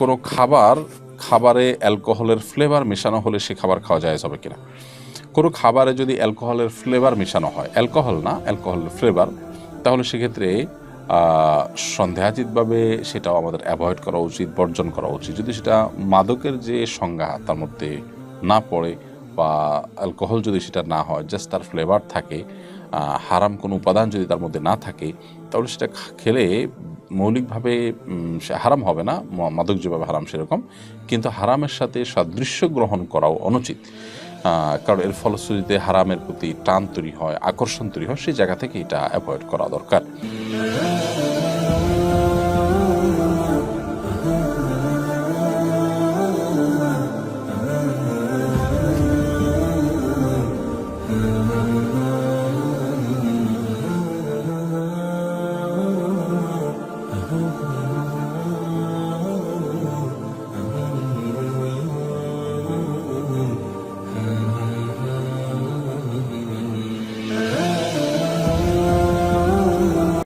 কোনো খাবার, খাবারে অ্যালকোহলের ফ্লেভার মেশানো হলে সে খাবার খাওয়া যায় হবে কিনা? কোনো খাবারে যদি অ্যালকোহলের ফ্লেভার মেশানো হয়, অ্যালকোহল না অ্যালকোহলের ফ্লেভার তাহলে সেক্ষেত্রে সন্দেহাতীতভাবে সেটাও আমাদের অ্যাভয়েড করা উচিত, বর্জন করা উচিত। যদি সেটা মাদকের যে সংজ্ঞা, তার মধ্যে না পড়ে বা অ্যালকোহল যদি সেটা না হয় জাস্ট তার ফ্লেভার থাকে হারাম কোনো উপাদান যদি তার মধ্যে না থাকে, তাহলে সেটা খেলে মৌলিকভাবে সে হারাম হবে না মাদক যেভাবে হারাম সেরকম, কিন্তু হারামের সাথে সাদৃশ্য গ্রহণ করাও অনুচিত। কারণ এর ফলশ্রুতিতে হারামের প্রতি টান তৈরি হয়, আকর্ষণ তৈরি হয়, সেই জায়গা থেকে এটা অ্যাভয়েড করা দরকার। oh